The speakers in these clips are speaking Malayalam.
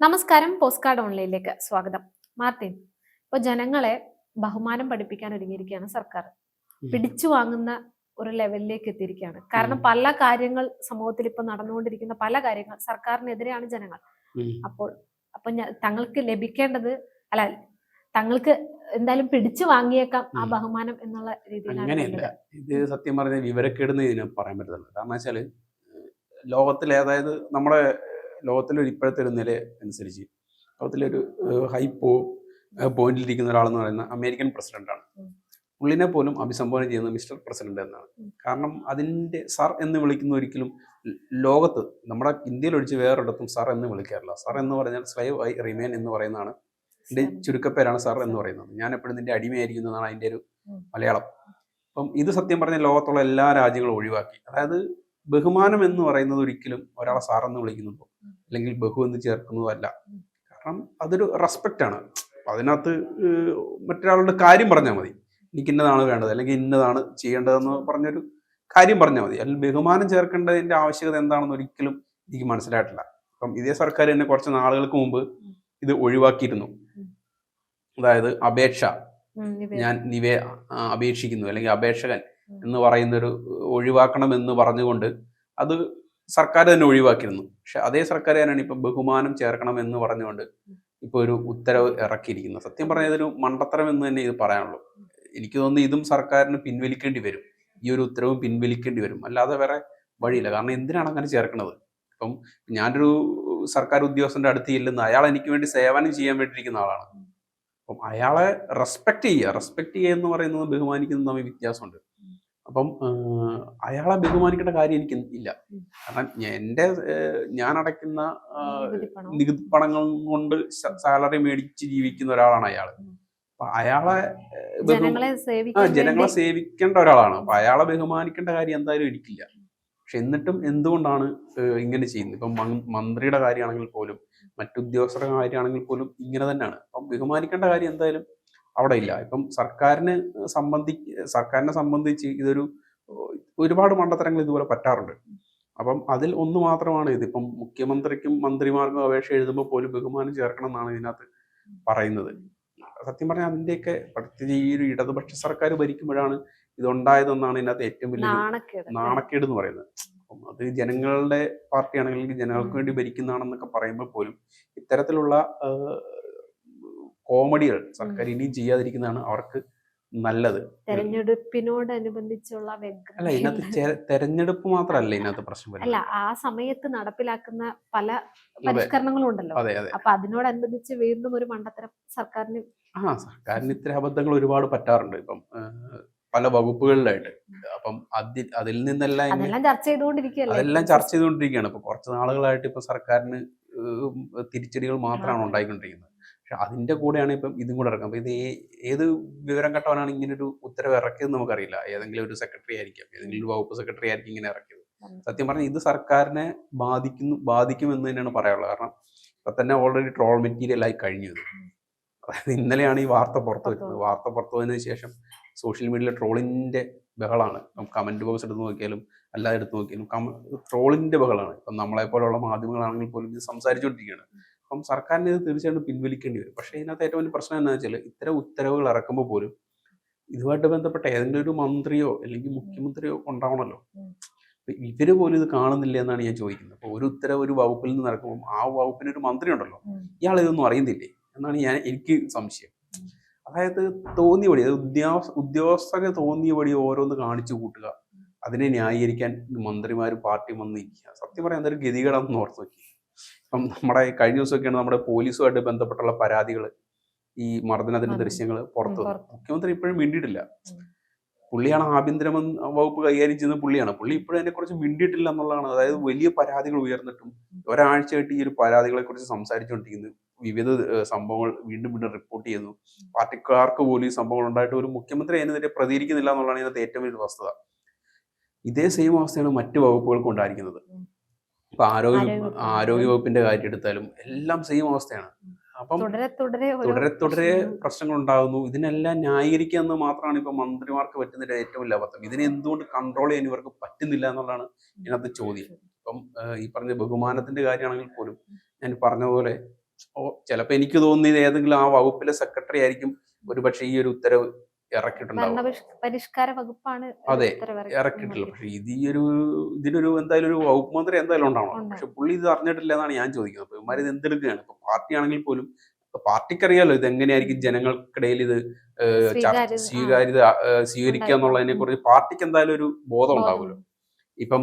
നമസ്കാരം പോസ്റ്റ് കാർഡ് ഓൺലൈനിലേക്ക് സ്വാഗതം. മാർട്ടിൻ ഇപ്പൊ ജനങ്ങളെ ബഹുമാനം പഠിപ്പിക്കാൻ ഒരുങ്ങിയിരിക്കുകയാണ് സർക്കാർ. പിടിച്ചു വാങ്ങുന്ന ഒരു ലെവലിലേക്ക് എത്തിയിരിക്കുകയാണ്. കാരണം പല കാര്യങ്ങൾ സമൂഹത്തിൽ ഇപ്പൊ നടന്നുകൊണ്ടിരിക്കുന്ന പല കാര്യങ്ങൾ സർക്കാരിനെതിരെയാണ് ജനങ്ങൾ. അപ്പോൾ അപ്പൊ തങ്ങൾക്ക് ലഭിക്കേണ്ടത് അല്ല തങ്ങൾക്ക് എന്തായാലും പിടിച്ചു വാങ്ങിയേക്കാം ആ ബഹുമാനം എന്നുള്ള രീതിയിലാണ് അങ്ങനെയല്ല. ഇത് സത്യം പറഞ്ഞ വിവരക്കേടുന്ന ഇതിനെ പറയാൻ പറ്റത്തില്ല കാരണം വെച്ചാൽ ലോകത്തിലെ അതായത് നമ്മുടെ ലോകത്തിലെ ഒരു ഇപ്പോഴത്തെ ഒരു നില അനുസരിച്ച് ലോകത്തിലെ ഒരു ഹൈ പോ പോയിന്റിലിരിക്കുന്ന ഒരാളെന്ന് പറയുന്ന അമേരിക്കൻ പ്രസിഡന്റാണ്. പുള്ളിനെ പോലും അഭിസംബോധന ചെയ്യുന്നത് മിസ്റ്റർ പ്രസിഡന്റ് എന്നാണ്. കാരണം അതിന്റെ സർ എന്ന് വിളിക്കുന്ന ഒരിക്കലും ലോകത്ത് നമ്മുടെ ഇന്ത്യയിൽ ഒഴിച്ച് വേറൊരിടത്തും സർ എന്ന് വിളിക്കാറില്ല. സർ എന്ന് പറഞ്ഞാൽ സ്ലൈവ് ഐ റിമേൻ എന്ന് പറയുന്നതാണ്. എന്റെ ചുരുക്കപ്പേരാണ് സർ എന്ന് പറയുന്നത്. ഞാൻ എപ്പോഴും നിന്റെ എന്നാണ് അതിന്റെ ഒരു മലയാളം. അപ്പം ഇത് സത്യം പറഞ്ഞാൽ ലോകത്തുള്ള എല്ലാ രാജ്യങ്ങളും ഒഴിവാക്കി. അതായത് ബഹുമാനം എന്ന് പറയുന്നത് ഒരിക്കലും ഒരാളെ സാറെന്ന് വിളിക്കുന്നതോ. അല്ലെങ്കിൽ ബഹു എന്ന് ചേർക്കുന്നതോ അല്ല. കാരണം അതൊരു റെസ്പെക്റ്റ് ആണ്. അതിനകത്ത് മറ്റൊരാളുടെ കാര്യം പറഞ്ഞാൽ മതി. എനിക്ക് ഇന്നതാണ് വേണ്ടത് അല്ലെങ്കിൽ ഇന്നതാണ് ചെയ്യേണ്ടതെന്ന് പറഞ്ഞൊരു കാര്യം പറഞ്ഞാൽ മതി. അല്ലെങ്കിൽ ബഹുമാനം ചേർക്കേണ്ടതിന്റെ ആവശ്യകത എന്താണെന്ന് ഒരിക്കലും എനിക്ക് മനസ്സിലായിട്ടില്ല. അപ്പം ഇതേ സർക്കാർ തന്നെ കുറച്ച് നാളുകൾക്ക് മുമ്പ് ഇത് ഒഴിവാക്കിയിരുന്നു. അതായത് അപേക്ഷ. ഞാൻ നിവേ അപേക്ഷിക്കുന്നു അല്ലെങ്കിൽ അപേക്ഷകൻ. എന്ന് പറയുന്നൊരു ഒഴിവാക്കണം എന്ന് പറഞ്ഞുകൊണ്ട് അത് സർക്കാർ തന്നെ ഒഴിവാക്കിയിരുന്നു. പക്ഷെ അതേ സർക്കാർ തന്നെയാണ് ഇപ്പൊ ബഹുമാനം ചേർക്കണം എന്ന് പറഞ്ഞുകൊണ്ട് ഇപ്പൊ ഒരു ഉത്തരവ് ഇറക്കിയിരിക്കുന്നു സത്യം പറഞ്ഞാൽ മണ്ടത്തരം എന്ന് തന്നെ ഇത് പറയാനുള്ളൂ. എനിക്ക് തോന്നുന്നു ഇതും സർക്കാരിന് പിൻവലിക്കേണ്ടി വരും. ഈ ഒരു ഉത്തരവും പിൻവലിക്കേണ്ടി വരും. അല്ലാതെ വേറെ വഴിയില്ല. കാരണം എന്തിനാണ് അങ്ങനെ ചേർക്കുന്നത്? ഇപ്പം ഞാനൊരു സർക്കാർ ഉദ്യോഗസ്ഥന്റെ അടുത്ത് ചെല്ലുന്ന അയാൾ എനിക്ക് വേണ്ടി സേവനം ചെയ്യാൻ വേണ്ടിയിരിക്കുന്ന ആളാണ്. അപ്പം അയാളെ റെസ്പെക്ട് ചെയ്യുക. റെസ്പെക്ട് ചെയ്യുക എന്ന് പറയുന്നത് ബഹുമാനിക്കുന്നത് തമ്മിൽ വ്യത്യാസമുണ്ട്. അപ്പം അയാളെ ബഹുമാനിക്കേണ്ട കാര്യം എനിക്ക് ഇല്ല. കാരണം എന്റെ ഞാൻ അടയ്ക്കുന്ന നികുതി പണങ്ങൾ കൊണ്ട് സാലറി മേടിച്ച് ജീവിക്കുന്ന ഒരാളാണ് അയാൾ. അപ്പൊ അയാളെ ആ ജനങ്ങളെ സേവിക്കേണ്ട ഒരാളാണ്. അപ്പൊ അയാളെ ബഹുമാനിക്കേണ്ട കാര്യം എന്തായാലും എനിക്കില്ല. പക്ഷെ എന്നിട്ടും എന്തുകൊണ്ടാണ് ഇങ്ങനെ ചെയ്യുന്നത്? ഇപ്പം മന്ത്രിയുടെ കാര്യമാണെങ്കിൽ പോലും മറ്റുദ്യോഗസ്ഥരുടെ കാര്യമാണെങ്കിൽ പോലും ഇങ്ങനെ തന്നെയാണ്. അപ്പം ബഹുമാനിക്കേണ്ട കാര്യം എന്തായാലും അവിടെ ഇല്ല. ഇപ്പം സർക്കാരിന് സംബന്ധി സർക്കാരിനെ സംബന്ധിച്ച് ഇതൊരു ഒരുപാട് മണ്ടത്തരങ്ങൾ ഇതുപോലെ പറ്റാറുണ്ട്. അപ്പം അതിൽ ഒന്ന് മാത്രമാണ് ഇത്. ഇപ്പം മുഖ്യമന്ത്രിക്കും മന്ത്രിമാർക്കും അപേക്ഷ എഴുതുമ്പോൾ പോലും ബഹുമാനം ചേർക്കണം എന്നാണ് ഇതിനകത്ത് പറയുന്നത്. സത്യം പറഞ്ഞാൽ അതിന്റെയൊക്കെ പ്രത്യേകിച്ച് ഈ ഒരു ഇടതുപക്ഷ സർക്കാർ ഭരിക്കുമ്പോഴാണ് ഇതുണ്ടായതെന്നാണ് ഇതിനകത്ത് ഏറ്റവും വലിയ നാണക്കേട്. നാണക്കേട് എന്ന് പറയുന്നത്. അപ്പം അത് ജനങ്ങളുടെ പാർട്ടിയാണെങ്കിൽ ജനങ്ങൾക്ക് വേണ്ടി ഭരിക്കുന്നതാണെന്നൊക്കെ പറയുമ്പോൾ പോലും ഇത്തരത്തിലുള്ള കോമഡികൾ സർക്കാർ ഇനിയും ചെയ്യാതിരിക്കുന്നതാണ് അവർക്ക് നല്ലത്. തെരഞ്ഞെടുപ്പിനോടനുബന്ധിച്ചുള്ള അല്ല ഇതിനകത്ത് തെരഞ്ഞെടുപ്പ് മാത്രല്ല ഇതിനകത്ത് പ്രശ്നം അല്ല ആ സമയത്ത് നടപ്പിലാക്കുന്ന പല പരിഷ്കരണങ്ങളും ഉണ്ടല്ലോ അതെ അതെ. അപ്പൊ അതിനോടനുബന്ധിച്ച് വീണ്ടും ഒരു മണ്ടത്തരം സർക്കാരിന് ആ സർക്കാരിന് ഇത്തരം അബദ്ധങ്ങൾ ഒരുപാട് പറ്റാറുണ്ട്. ഇപ്പം പല വകുപ്പുകളിലായിട്ട്. അപ്പം അതിൽ അതിൽ നിന്നെല്ലാം അതെല്ലാം ചർച്ച ചെയ്തുകൊണ്ടിരിക്കുകയല്ലേ? അതെല്ലാം ചർച്ച ചെയ്തുകൊണ്ടിരിക്കുകയാണ്. ഇപ്പൊ കുറച്ച് നാളുകളായിട്ട് ഇപ്പൊ സർക്കാരിന് തിരിച്ചടികൾ മാത്രമാണ് ഉണ്ടായിക്കൊണ്ടിരിക്കുന്നത്. പക്ഷെ അതിന്റെ കൂടെയാണ് ഇപ്പം ഇതും കൂടെ ഇറക്കുന്നത് അപ്പം ഇത് ഏത് വിവരം കെട്ടവനാണ് ഇങ്ങനെ ഒരു ഉത്തരവ് ഇറക്കിയത് നമുക്കറിയില്ല. ഏതെങ്കിലും ഒരു സെക്രട്ടറി ആയിരിക്കാം. ഏതെങ്കിലും ഒരു വകുപ്പ് സെക്രട്ടറി ആയിരിക്കും ഇങ്ങനെ ഇറക്കിയത്. സത്യം പറഞ്ഞാൽ ഇത് സർക്കാരിനെ ബാധിക്കുന്നു ബാധിക്കും എന്ന് തന്നെയാണ് പറയാനുള്ളത്. കാരണം ഇപ്പം തന്നെ ഓൾറെഡി ട്രോൾ മെറ്റീരിയൽ ആയി കഴിഞ്ഞു ഇത്. അതായത് ഇന്നലെയാണ് ഈ വാർത്ത പുറത്തു വരുന്നത്. വാർത്ത പുറത്തു വന്നതിന് ശേഷം സോഷ്യൽ മീഡിയയിലെ ട്രോളിന്റെ ബഹളാണ്. ഇപ്പം കമന്റ് ബോക്സ് എടുത്ത് നോക്കിയാലും അല്ലാതെ എടുത്ത് നോക്കിയാലും ട്രോളിന്റെ ബഹളാണ്. ഇപ്പം നമ്മളെ പോലുള്ള മാധ്യമങ്ങളാണെങ്കിൽ പോലും ഇത് സംസാരിച്ചുകൊണ്ടിരിക്കുകയാണ്. അപ്പം സർക്കാരിന് ഇത് തീർച്ചയായിട്ടും പിൻവലിക്കേണ്ടി വരും. പക്ഷേ ഇതിനകത്ത് ഏറ്റവും വലിയ പ്രശ്നം എന്താ വെച്ചാൽ ഇത്തരം ഉത്തരവുകൾ ഇറക്കുമ്പോൾ പോലും ഇതുമായിട്ട് ബന്ധപ്പെട്ട ഏതെങ്കിലും ഒരു മന്ത്രിയോ അല്ലെങ്കിൽ മുഖ്യമന്ത്രിയോ ഉണ്ടാവണമല്ലോ. ഇവർ പോലും ഇത് കാണുന്നില്ല എന്നാണ് ഞാൻ ചോദിക്കുന്നത്. അപ്പോൾ ഒരു ഉത്തരവ് ഒരു വകുപ്പിൽ നിന്ന് നടക്കുമ്പോൾ ആ വകുപ്പിന് ഒരു മന്ത്രി ഉണ്ടല്ലോ. ഇയാൾ ഇതൊന്നും അറിയുന്നില്ലേ എന്നാണ് ഞാൻ എനിക്ക് സംശയം. അതായത് തോന്നിയപടി അതായത് ഉദ്യോഗ ഉദ്യോഗസ്ഥരെ തോന്നിയപടി ഓരോന്ന് കാണിച്ചു കൂട്ടുക. അതിനെ ന്യായീകരിക്കാൻ മന്ത്രിമാരും പാർട്ടിയും വന്ന് നിൽക്കുക. സത്യം പറയാൻ എന്തൊരു ഗതികേടാണെന്ന് ഓർത്ത് നോക്കി. ഇപ്പം നമ്മുടെ കഴിഞ്ഞ ദിവസമൊക്കെയാണ് നമ്മുടെ പോലീസുമായിട്ട് ബന്ധപ്പെട്ടുള്ള പരാതികൾ ഈ മർദ്ദനത്തിന്റെ മർദ്ദനം. ദൃശ്യങ്ങൾ പുറത്തു. മുഖ്യമന്ത്രി ഇപ്പോഴും മിണ്ടിയിട്ടില്ല. പുള്ളിയാണ് ആഭ്യന്തര വകുപ്പ് കൈകാര്യം ചെയ്യുന്ന പുള്ളിയാണ്. പുള്ളി ഇപ്പോഴും അതിനെക്കുറിച്ച് മിണ്ടിയിട്ടില്ല എന്നുള്ളതാണ്. അതായത് വലിയ പരാതികൾ ഉയർന്നിട്ടും ഒരാഴ്ചയായിട്ട് ഈ ഒരു പരാതികളെ കുറിച്ച് സംസാരിച്ചുകൊണ്ടിരിക്കുന്നു. വിവിധ സംഭവങ്ങൾ വീണ്ടും വീണ്ടും റിപ്പോർട്ട് ചെയ്യുന്നു. പാർട്ടിക്കാർക്ക് പോലും ഈ സംഭവങ്ങൾ ഉണ്ടായിട്ട് ഒരു മുഖ്യമന്ത്രി അതിനെതിരെ പ്രതികരിക്കുന്നില്ല എന്നുള്ളതാണ് ഇതിനകത്ത് ഏറ്റവും വലിയ വസ്തുത. ഇതേ സെയിം അവസ്ഥയാണ് മറ്റു വകുപ്പുകൾക്കും ഉണ്ടായിരിക്കുന്നത്. ഇപ്പൊ ആരോഗ്യ ആരോഗ്യ- വകുപ്പിന്റെ കാര്യം എടുത്താലും എല്ലാം സെയിം അവസ്ഥയാണ്. അപ്പം തുടരെ തുടരെ പ്രശ്നങ്ങൾ. ഉണ്ടാകുന്നു ഇതിനെല്ലാം ന്യായീകരിക്കുക എന്ന് മാത്രമാണ് ഇപ്പൊ മന്ത്രിമാർക്ക് പറ്റുന്നതിന്റെ ഏറ്റവും വലിയ അബദ്ധം ഇതിനെ എന്തുകൊണ്ട് കൺട്രോൾ ചെയ്യാൻ ഇവർക്ക് പറ്റുന്നില്ല എന്നുള്ളതാണ് ഇതിനകത്ത് ചോദ്യം. ഇപ്പം ഈ പറഞ്ഞ ബഹുമാനത്തിന്റെ കാര്യമാണെങ്കിൽ പോലും ഞാൻ പറഞ്ഞതുപോലെ ചിലപ്പോൾ എനിക്ക് തോന്നിയത് ഏതെങ്കിലും ആ വകുപ്പിലെ സെക്രട്ടറി ആയിരിക്കും. ഒരുപക്ഷെ ഈ ഒരു ഉത്തരവ് ഇറക്കിയിട്ടുണ്ടാവും. പരിഷ്കാര വകുപ്പാണ് അതെ, ഇറക്കിയിട്ടില്ല പക്ഷെ ഇത് ഈ ഒരു ഇതിനൊരു എന്തായാലും ഒരു വകുപ്പ് മന്ത്രി എന്തായാലും ഉണ്ടാവണം. പക്ഷെ പുള്ളി ഇത് അറിഞ്ഞിട്ടില്ല എന്നാണ് ഞാൻ ചോദിക്കുന്നത്. അപ്പൊ ഇവന്മാർ ഇത് എന്തെടുക്കുകയാണ്? ഇപ്പൊ പാർട്ടി ആണെങ്കിൽ പോലും പാർട്ടിക്കറിയാലോ ഇത് എങ്ങനെയായിരിക്കും ജനങ്ങൾക്കിടയിൽ ഇത് സ്വീകാര്യത, സ്വീകരിക്കുക എന്നുള്ളതിനെ കുറിച്ച് പാർട്ടിക്ക് എന്തായാലും ഒരു ബോധം ഉണ്ടാവുമല്ലോ. ഇപ്പം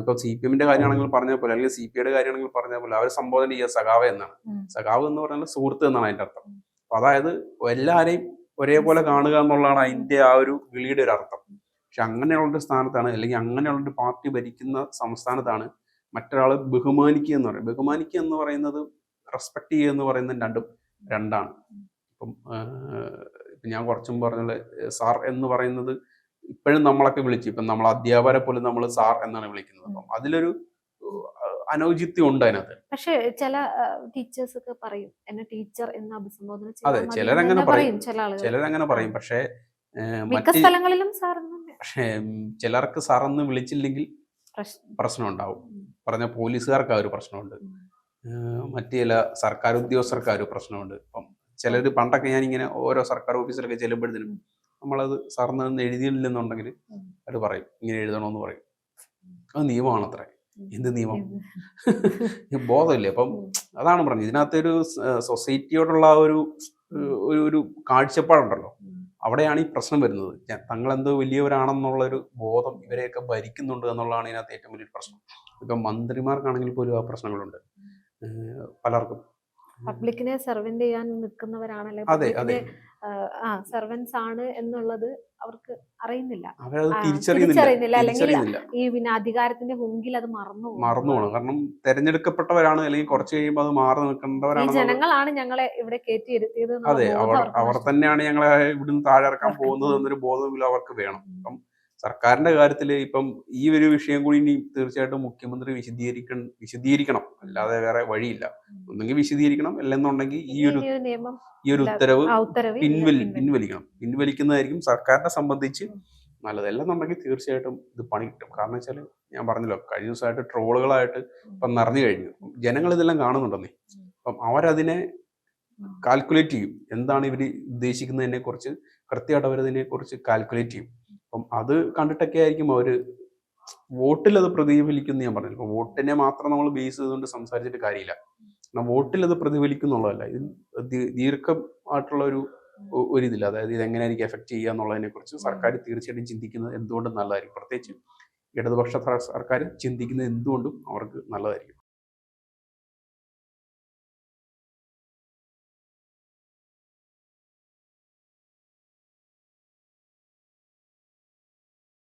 ഇപ്പൊ സി പി എമ്മിന്റെ കാര്യമാണെങ്കിൽ പറഞ്ഞ പോലെ അല്ലെങ്കിൽ സി പി ഐയുടെ കാര്യമാണെങ്കിൽ പറഞ്ഞ പോലെ അവർ സംബോധന ചെയ്യുക സഖാവ് എന്നാണ്. സഖാവ് എന്ന് പറഞ്ഞാൽ സുഹൃത്ത് എന്നാണ് അതിന്റെ അർത്ഥം. അപ്പൊ അതായത് എല്ലാരെയും ഒരേപോലെ കാണുക എന്നുള്ളതാണ് അതിന്റെ ആ ഒരു വിളിയുടെ ഒരു അർത്ഥം. പക്ഷെ അങ്ങനെയുള്ള ഒരു സ്ഥാനത്താണ് അല്ലെങ്കിൽ അങ്ങനെയുള്ള ഒരു പാർട്ടി ഭരിക്കുന്ന സംസ്ഥാനത്താണ് മറ്റൊരാളെ ബഹുമാനിക്കുക എന്ന് പറയുന്നത്. ബഹുമാനിക്കുക എന്ന് പറയുന്നത് റെസ്പെക്ട് ചെയ്യുക എന്ന് പറയുന്നത് രണ്ടും രണ്ടാണ്. ഇപ്പം ഇപ്പം ഞാൻ കുറച്ചും പറഞ്ഞ സാർ എന്ന് പറയുന്നത് ഇപ്പോഴും നമ്മളൊക്കെ വിളിച്ചു. ഇപ്പം നമ്മൾ അധ്യാപകരെ പോലും നമ്മൾ സാർ എന്നാണ് വിളിക്കുന്നത്. അപ്പം അതിലൊരു അനൗചിത്യം ഉണ്ട് അതിനകത്ത്. പക്ഷേ ചില ടീച്ചേഴ്സ് ഒക്കെ പറയും എന്നെ ടീച്ചർ എന്ന് അഭിസംബോധന അതെ, ചിലരങ്ങനെ പറയും. ചിലരങ്ങനെ പറയും. പക്ഷേ മിക്ക സ്ഥലങ്ങളിലും പക്ഷേ ചിലർക്ക് സാറെന്ന് വിളിച്ചില്ലെങ്കിൽ പ്രശ്നം. ഉണ്ടാവും പറഞ്ഞ പോലീസുകാർക്ക് ആ ഒരു പ്രശ്നമുണ്ട്. മറ്റു ചില സർക്കാർ ഉദ്യോഗസ്ഥർക്ക് ആ ഒരു പ്രശ്നമുണ്ട്. ഇപ്പം ചിലർ പണ്ടൊക്കെ ഞാൻ ഇങ്ങനെ ഓരോ സർക്കാർ ഓഫീസിലൊക്കെ ചെല്ലുമ്പോഴത്തേനും. നമ്മളത് സാറിന് എഴുതിയില്ലെന്നുണ്ടെങ്കിൽ അത് പറയും. ഇങ്ങനെ എഴുതണമെന്ന് പറയും. അത് നിയമമാണത്രേ. എന്ത് നിയമം? ബോധമില്ലേ. അപ്പം അതാണ് പറഞ്ഞത്. ഇതിനകത്ത് ഒരു സൊസൈറ്റിയോടുള്ള ഒരു ഒരു കാഴ്ചപ്പാടുണ്ടല്ലോ. അവിടെയാണ് ഈ പ്രശ്നം വരുന്നത്. തങ്ങളെന്തോ വലിയവരാണെന്നുള്ള ഒരു ബോധം ഇവരെയൊക്കെ ഭരിക്കുന്നുണ്ട് എന്നുള്ളതാണ് ഇതിനകത്ത് ഏറ്റവും വലിയൊരു പ്രശ്നം. ഇപ്പം മന്ത്രിമാർക്കാണെങ്കിൽ പോലും ആ പ്രശ്നങ്ങളുണ്ട്. പലർക്കും. പബ്ലിക്കിനെ സെർവെന്റ് ചെയ്യാൻ നിൽക്കുന്നവരാണല്ലോ? അതെ അതെ. ആ സെർവൻസ് ആണ് എന്നുള്ളത് അവർക്ക് അറിയുന്നില്ല. തിരിച്ചറിയുന്നില്ല. അല്ലെങ്കിൽ ഈ പിന്നെ അധികാരത്തിന്റെ ഹുങ്കിൽ അത് മറന്നു. മറന്നു പോകണം കാരണം തെരഞ്ഞെടുക്കപ്പെട്ടവരാണ് അല്ലെങ്കിൽ കുറച്ച് കഴിയുമ്പോൾ അത് മാറി നിൽക്കേണ്ടവരാണ് ജനങ്ങളാണ് ഞങ്ങളെ ഇവിടെ കയറ്റിയിരുത്തിയത് അതെ അവർ അവർ തന്നെയാണ് ഞങ്ങളെ ഇവിടുന്ന് താഴെ ഇറക്കാൻ പോകുന്നത് എന്നൊരു ബോധമെങ്കിലും അവർക്ക് വേണം. അപ്പം സർക്കാരിന്റെ കാര്യത്തിൽ ഇപ്പം ഈ ഒരു വിഷയം കൂടി ഇനി തീർച്ചയായിട്ടും മുഖ്യമന്ത്രി വിശദീകരിക്ക വിശദീകരിക്കണം. അല്ലാതെ വേറെ വഴിയില്ല. ഒന്നെങ്കിൽ വിശദീകരിക്കണം അല്ലെന്നുണ്ടെങ്കിൽ ഈ ഒരു ഈ ഒരു ഉത്തരവ് പിൻവലി പിൻവലി. പിൻവലിക്കണം. പിൻവലിക്കുന്നതായിരിക്കും സർക്കാരിനെ സംബന്ധിച്ച്. നല്ലത് അല്ലെന്നുണ്ടെങ്കിൽ തീർച്ചയായിട്ടും ഇത് പണി കിട്ടും. കാരണം വെച്ചാൽ ഞാൻ പറഞ്ഞല്ലോ കഴിഞ്ഞ ദിവസമായിട്ട് ട്രോളുകളായിട്ട് ഇപ്പം നിറഞ്ഞു കഴിഞ്ഞു. ജനങ്ങൾ ഇതെല്ലാം കാണുന്നുണ്ടെന്നേ. അപ്പം അവരതിനെ. കാൽക്കുലേറ്റ് ചെയ്യും. എന്താണ് ഇവർ ഉദ്ദേശിക്കുന്നതിനെ കുറിച്ച് കൃത്യമായിട്ട് അവരതിനെ കുറിച്ച് കാൽക്കുലേറ്റ് ചെയ്യും. അപ്പം അത് കണ്ടിട്ടൊക്കെ ആയിരിക്കും അവർ വോട്ടിൽ അത് പ്രതിഫലിക്കുന്നു ഞാൻ പറഞ്ഞു വോട്ടിനെ മാത്രം നമ്മൾ ബേസ് ചെയ്തുകൊണ്ട് സംസാരിച്ചിട്ട് കാര്യമില്ല. കാരണം വോട്ടിൽ അത് പ്രതിഫലിക്കുന്നുള്ളതല്ല. ഇത് ദീർഘമായിട്ടുള്ള ഒരു ഒ- ഒരു ഇതില്ല അതായത് ഇത് എങ്ങനെയായിരിക്കും എഫക്ട് ചെയ്യുക എന്നുള്ളതിനെ കുറിച്ച് സർക്കാർ തീർച്ചയായിട്ടും ചിന്തിക്കുന്നത് എന്തുകൊണ്ടും നല്ലതായിരിക്കും. പ്രത്യേകിച്ച് ഇടതുപക്ഷ സർക്കാർ ചിന്തിക്കുന്നത് എന്തുകൊണ്ടും അവർക്ക് നല്ലതായിരിക്കും.